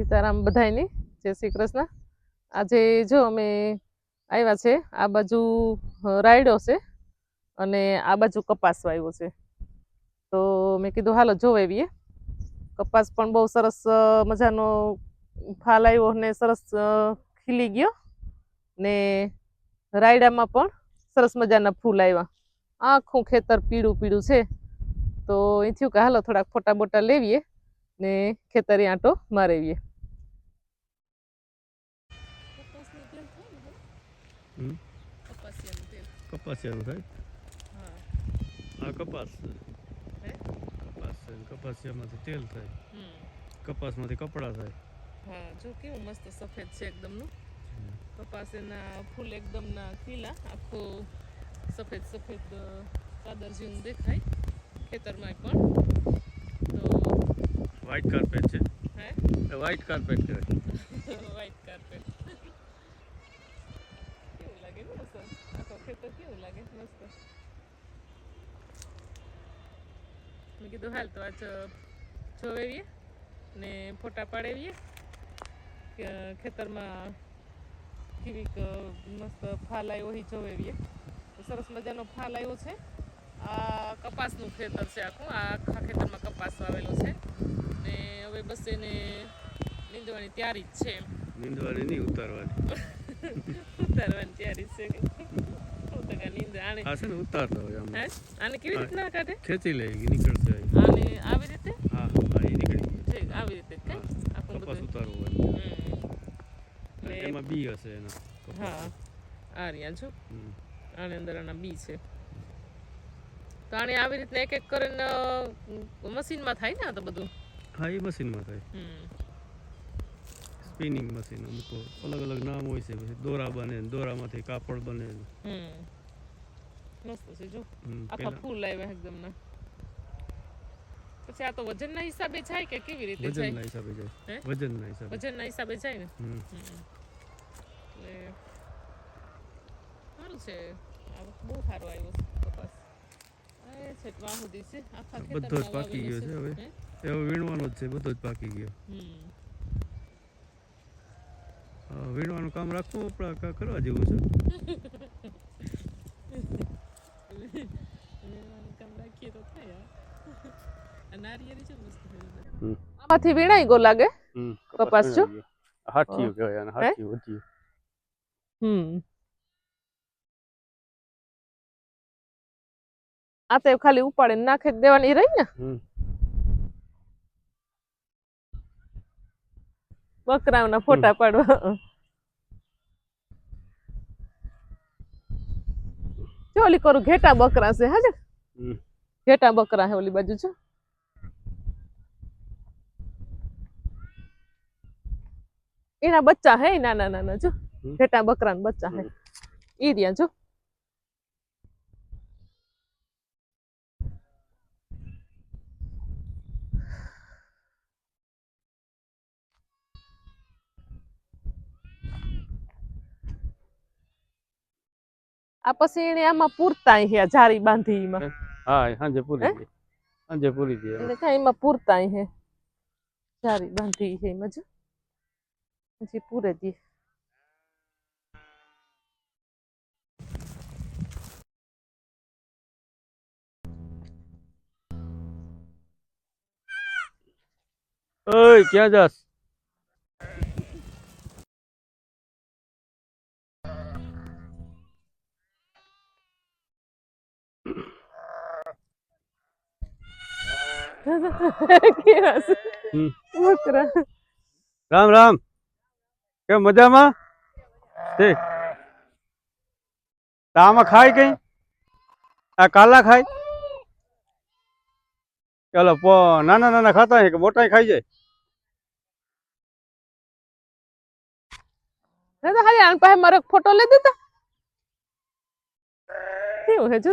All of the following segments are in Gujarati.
સીતારામ બધાયની. જય શ્રી કૃષ્ણ. આજે જો અમે આવ્યા છે, આ બાજુ રાયડો છે અને આ બાજુ કપાસ વાવ્યો છે. તો મેં કીધું, હાલો જોવાવીએ કપાસ પણ બહુ સરસ મજાનો ફાલ આવ્યો ને સરસ ખીલી ગયો ને રાયડામાં પણ સરસ મજાના ફૂલ આવ્યા. આખું ખેતર પીળું પીળું છે. તો એ થયું કે, હાલો, થોડાક ફોટા બોટા લેવીએ ને ખેતરે આંટો મારેવીએ હમ? કપાસિયાનું થાય આ કપાસ છે હે? કપાસ છે કપાસિયામાંથી તેલ થાય કપાસમાંથી કપડાં થાય હા જો કેવું મસ્ત સફેદ છે એકદમનું કપાસ એના ફૂલ એકદમ ના ખીલા આખું સફેદ સફેદ ચાદર જેવું દેખાય ખેતરમાં પણ તો વ્હાઈટ કાર્પેટ છે હે એ વ્હાઈટ કાર્પેટ કહેવાય વ્હાઈટ કાર્પેટ કેવું અસર આખો ખેતર કેવું લાગે મસ્ત મેં કીધું હાલ તો આજ જોવેવીએ ને ફોટા પાડેવીએ ખેતરમાં કેવીક મસ્ત ફાલ આવ્યો હોય જોવેવીએ. સરસ મજાનો ફાલ આવ્યો છે. આ કપાસનું ખેતર છે આખું. આ આખા ખેતરમાં કપાસ વાવેલો છે. ને હવે બસ એને નીંદવાની તૈયારી જ છે. નીંદવાની નહીં, ઉતારવાની. ઉતારવાની તૈયારી છે. આને કેવી. રીતના કાઢે? ખેંચી લે નીકળશે. આને આવી રીતે? હા હા એ નીકળી આવી રીતે કપાસ બધું હોય. એમાં. બી હશે એના હા આ રહ્યા જો આની અંદર આના બી છે. તો આને આવી રીતના એક એક કરીને મશીન મશીનમાં થાય ને આ તો બધું? હા એ મશીનમાં થાય. સ્પિનિંગ મશીન અમુક અલગ અલગ નામ હોય છે પછી દોરા બને દોરામાંથી કાપડ બને. હમ. મસ્ત છે જો. આખા ફૂલ આવ્યા એકદમ ના. પછી આ તો વજનના હિસાબે જાય કે કેવી રીતે જાય? વજનના હિસાબે જાય. વજનના હિસાબે. વજનના હિસાબે જાય ને? હમ. હમ. એટલે સારું છે. આ બહુ સારો આવ્યો છે કપાસ. આ એ છે વાહ સુધી છે. આખા બધો જ પાકી ગયો છે હવે. એવો વીણવાનો જ છે બધો જ પાકી ગયો. હમ. વીણવાનું કામ રાખવું આપણે કરવા જેવું છે. આમાંથી વીણાઈ ગયો લાગે હમ, કપાસ જો? હાથીયું કહેવાય આને હાથીયું હાથીયું. હમ આ તો ખાલી ઉપાડીને નાખી જ દેવાની રહી ને હમ. બકરાઓના ફોટા પાડવા. જો ઓલી કરું ઘેટા બકરા છે હાજર? ઘેટા બકરા હે ઓલી બાજુ જો. એના બચ્ચા હે નાના નાના જો. ઘેટા બકરાના બચ્ચા હે. ઈ રહ્યા જો. આ પછી એને આમાં પૂરતા હે જારી બાંધી એમાં હા એ સાંજે પૂરી હે? દે. સાંજે પૂરી દે. એટલે કાંઈ એમાં પૂરતા હે. જારી બાંધી હે એમાં જો. પછી પૂરે દી. ઓય ક્યાં જાસ રામ રામ. કેમ મજામાં? ઠીક આમાં ખાય કઈ? આ કાલા ખાય? ચાલો પો નાના નાના ખાતા કે મોટા ખાઈ જાય? તો હારી આન પાસે મારો ફોટો લઈ દેતા. કેવું હે જો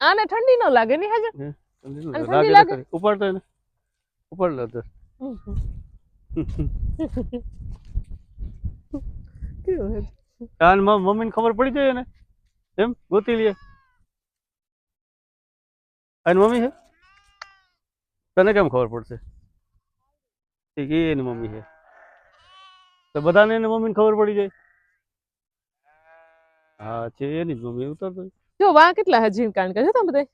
આને ઠંડી ન લાગે ની હાજર. ઠંડી અને લાગે. ઉપર તો ઉપર લે તો. કેવું માં મમ્મી ને ખબર પડી જાય ને એમ? ગોતી લે. આની મમ્મી છે તને કેમ ખબર પડશે? ઠીક એ એની મમ્મી છે તો બધાને એની મમ્મીને ખબર પડી જાય. હા છે એની જ મમ્મી. ઉતરતો જો વા કેટલા હજી કારણ કે તમે બધા.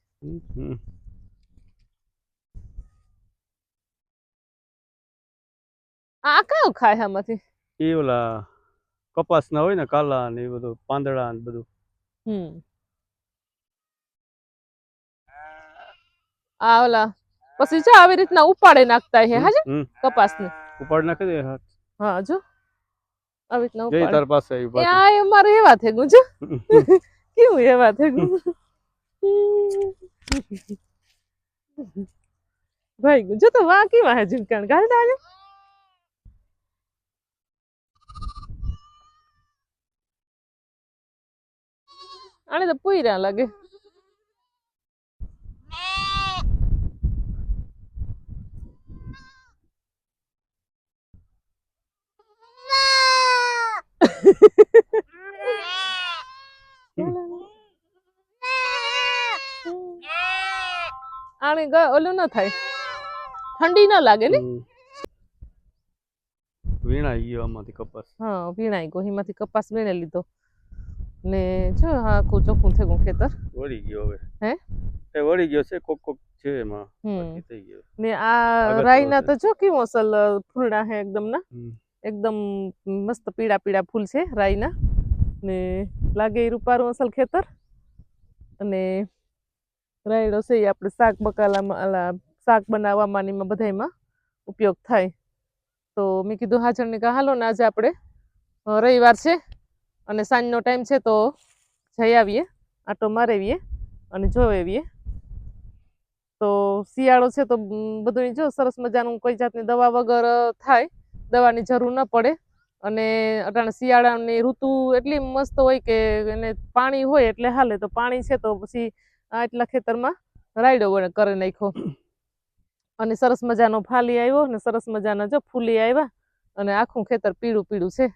આ કયો ખાય આમાંથી? એ ઓલા કપાસ ના હોય ને કાલા ને એ બધું પાંદડા ને બધું. હમ. આ ઓલા પછી જો આવી રીતના ઉપાડે નાખતા હે હાજે? કપાસ ને ઉપાડ નાખી દે હા હા જો. આવી રીતના ઉપાડ ઉપાડે. તાર પાસે આવી એ આ અમારે એવા છે કેવું એવા ગું ભાઈ જો તો વાહ કેવા હે ઝીણકાણ ગાલ દાલે આને તો પૂયરા લાગે. ગ- ઓલું ન થાય. ઠંડી ન લાગે ને? વીણાઈ ગયો આમાંથી કપાસ. હા ભીણાઈ ગયો. એમાંથી કપાસ વીણે લીધો. ને જો હા કો ચોખ્ખું થઈ ગયું ખેતર. વળી ગયો હવે. હે? એ વળી ગયો છે કોક કોક છે એમાં. થઈ ગયો. ને આ રાઈના તો જો કેવું અસલ ફૂલડા હે એકદમ ના? એકદમ મસ્ત પીળા પીળા ફૂલ છે રાઈના ને લાગે રૂપારું અસલ ખેતર. અને રાયડો છે એ આપણે શાક બકાલામાં શાક બનાવવામાં એમાં બધાયમાં ઉપયોગ થાય. તો મેં કીધું હાજરને કહા હાલો ને આજે આપણે રવિવાર છે અને સાંજનો ટાઈમ છે તો જઈ આવીએ, આટો મારેવીએ અને જોઈ આવીએ તો શિયાળો છે તો બધું જો સરસ મજાનું કોઈ જાતની દવા વગર થાય, દવાની જરૂર ન પડે. અને અટાણે શિયાળાની ઋતુ એટલી મસ્ત હોય કે એને પાણી હોય એટલે હાલે. તો પાણી છે તો પછી આ એટલા ખેતરમાં રાયડો કરી નાખ્યો. અને સરસ મજાનો ફાલી આવ્યો ને સરસ મજાના જો ફૂલી આવ્યા અને આખું ખેતર પીળું પીળું છે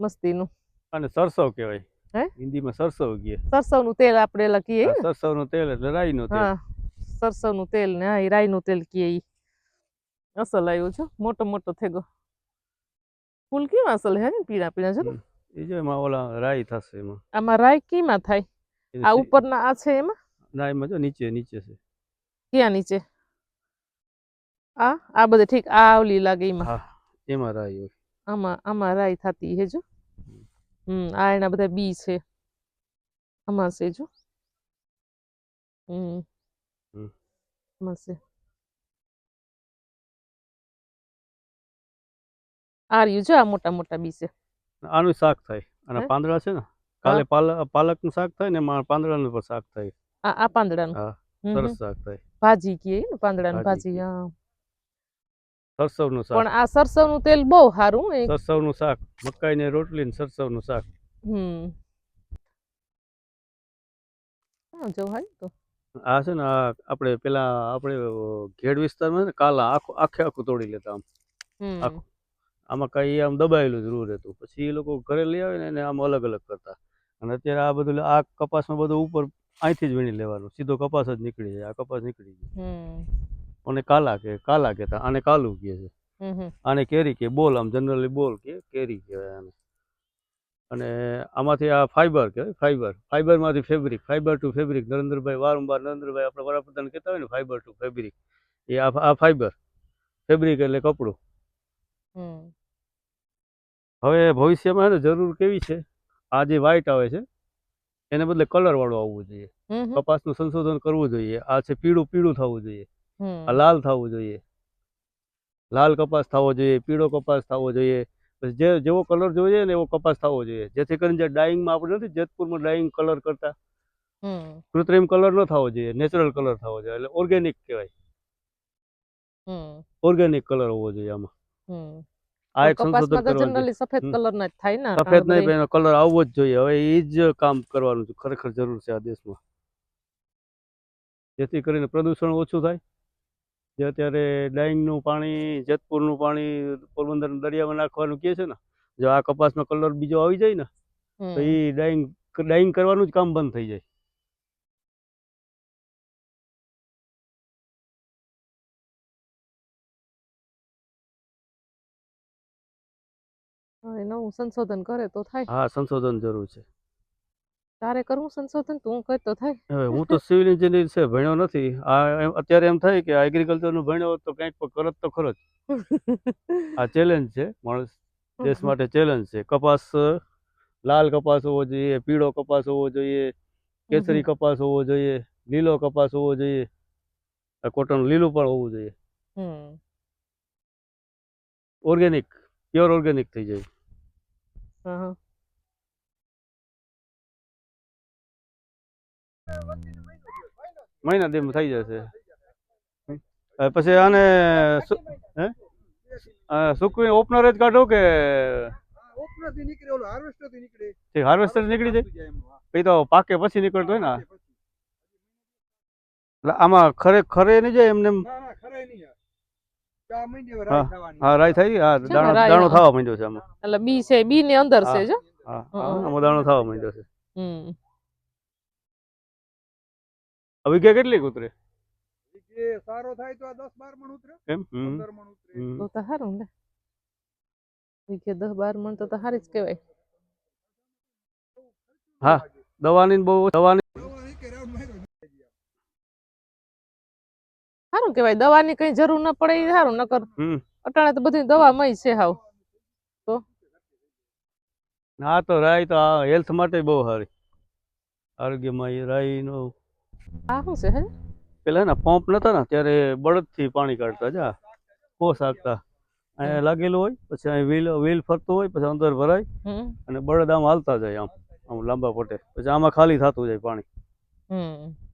મસ્તીનું. અને સરસવ કહેવાય. હે? હિન્દીમાં સરસવ કહે સરસવનું તેલ આપણે એલા કહીએ. ને. સરસવનું તેલ એટલે રાઈનું તેલ. હા સરસવનું તેલ ને હા રાઈનું તેલ ઈ. અસલ આવ્યું છે મોટો મોટો થેગો. ફૂલ કેવા અસલ હે પીળા પીળા છે ને? એ જો એમાં ઓલા રાઈ થશે એમાં. આમાં રાઈ કીમાં થાય? આ ઉપરના આ છે એમાં? ના એમાં જો નીચે નીચે છે. ક્યાં નીચે? આ આ બધે ઠીક આ ઓલી લાગે એમાં. હા એમાં રાઈ હોય. આમાં આમાં રાઈ થતી હે જો. હમ. આ એના બધા બી છે. આમાં છે જો. હમ. હમ. આમાં છે. આ રહ્યું જો આ મોટા મોટા બી છે. આનું શાક થાય. અને પાંદડા છે ને કાલે પાલકનું શાક થાય ને પાંદડા પાંદડાનું પણ શાક થાય. આ આ પાંદડાનું. હા. સરસ શાક થાય. ભાજી કીએ ને પાંદડાનું ભાજી. હા. સરસવનું શાક. પણ આ સરસવનું તેલ બહુ સારું સરસવનું શાક. મકાઈ ને રોટલી ને સરસવનું શાક. હમ. જો હાલ તો. આ છે ને આ આપણે પેલા આપણે ઘેડ વિસ્તારમાં ને કાલા આખું આખે આખું તોડી લેતા આમ. આમાં કઈ આમ દબાયેલું જરૂર રહેતું. પછી એ લોકો ઘરે લઈ આવે ને એને આમ અલગ અલગ કરતા. અને અત્યારે આ બધું આ કપાસમાં બધું ઉપર અહીંથી જ વીણી લેવાનું. સીધો કપાસ જ નીકળી જાય. આ કપાસ નીકળી જાય અને કાલા કે કાલા કહેતા આને કાલું કહે છે. આને કેરી કે બોલ આમ જનરલી બોલ કે કેરી કહેવાય આને. અને આમાંથી આ ફાઈબર કહેવાય ફાઈબર ફાઈબરમાંથી ફેબ્રિક ફાઈબર ટુ ફેબ્રિક નરેન્દ્રભાઈ વારંવાર નરેન્દ્રભાઈ આપણે વડાપ્રધાન કહેતા હોય ને ફાઈબર ટુ ફેબ્રિક એ આ ફાઈબર ફેબ્રિક એટલે કપડું. હમ. હવે ભવિષ્યમાં જરૂર કેવી છે? આ જે વ્હાઈટ આવે છે એને બદલે કલર વાળું આવવું જોઈએ. કપાસનું સંશોધન કરવું જોઈએ. આ છે પીળું પીળું થવું જોઈએ. આ લાલ થવું જોઈએ. લાલ કપાસ થવો જોઈએ પીળો કપાસ થવો જોઈએ. પછી જે જેવો કલર જોઈએ ને એવો કપાસ થવો જોઈએ. જેથી કરીને જે ડાઈંગમાં આપણે નથી જેતપુરમાં ડાઈંગ કલર કરતા. કૃત્રિમ કલર ન થવો જોઈએ નેચરલ કલર થવો જોઈએ. એટલે ઓર્ગેનિક કહેવાય. ઓર્ગેનિક કલર હોવો જોઈએ આમાં. હમ. આ એક સંશોધન જનરલી સફેદ હમ. કલર ના જ થાય ને સફેદ નહીં એનો કલર આવવો જ જોઈએ. હવે એ જ કામ કરવાનું છે. ખરેખર જરૂર છે આ દેશમાં. જેથી કરીને પ્રદૂષણ ઓછું થાય. જે અત્યારે ડાઈંગનું પાણી જેતપુરનું પાણી પોરબંદર દરિયામાં નાખવાનું કહે છે ને જો આ કપાસનો કલર બીજો આવી જાય ને તો એ ડાઈંગ ડાઈંગ કરવાનું જ કામ બંધ થઈ જાય. નવું સંશોધન કરે તો થાય. હા સંશોધન જરૂર છે. તારે કરવું સંશોધન? તું કર તો થાય. હવે હું તો સિવિલ એન્જિનિયર છે ભણ્યો નથી. આ અત્યારે એમ થાય કે એગ્રીકલ્ચરનું ભણ્યો તો કંઈક કરત તો ખરો આ ચેલેન્જ છે માણસ દેશ માટે ચેલેન્જ છે. કપાસ લાલ કપાસ હોવો જોઈએ પીળો કપાસ હોવો જોઈએ કેસરી કપાસ હોવો જોઈએ લીલો કપાસ હોવો જોઈએ કોટન લીલું પણ હોવું જોઈએ. ઓર્ગેનિક પ્યોર ઓર્ગેનિક થઈ જાય. હા, હા. મહિના દીમાં થઈ જશે. પછી આને સુકવી હે? આ સૂકવી ઓપનર જ કાઢો કે? હાર્વેસ્ટર નીકળી જાય પછી તો પાકે પછી નીકળતો હોય ને આમાં ખરે ખરે નહીં જાય એમને એમ? ના ના ખરાય નહીં હા, રાઈ થવાની. હા રાઈ થઈ હા દાણો દાણો થવા માંડ્યો છે આમાં. એટલે બી છે બી ની અંદર છે જો. હા હા. હા, આમાં દાણો થવા માંડ્યો છે. હમ. હવે કે કેટલી ઉતરે? જે સારો થાય તો આ દસ બાર મણ ઉતરે. એમ? મણ ઉતરે. તો તો સારું ને. દસ બાર મણ તો તો સારી જ કહેવાય. હા દવાની બહુ દવાની સારું કેવાય દવાની કઈ જરૂર ન પડે એ સારું નકર અટાણે તો બધી દવામય છે હાવ. હા તો રાઈ તો હેલ્થ માટે બહુ સારી. આરોગ્યમાં રાઈ નો આ શું છે હે? પેલા ને પંપ નતા ને ત્યારે બળદથી પાણી કાઢતા જા. કોસ હાંકતા. અહીંયા લાગેલું હોય પછી અહીં વ્હીલ વ્હીલ ફરતું હોય પછી અંદર ભરાય અને બળદ આમ હાલતા જાય આમ આમ લાંબા પટે. પછી આમાં ખાલી થતું જાય પાણી.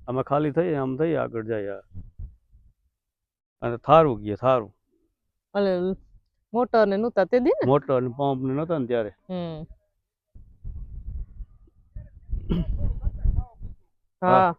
આમાં ખાલી થઈ આમ થઈ આગળ જાય આ. અને થારું ગયું થારું. અને મોટર ને નહોતા તે દી ને મોટર ને પંપ ને નહોતા ને ત્યારે? હા.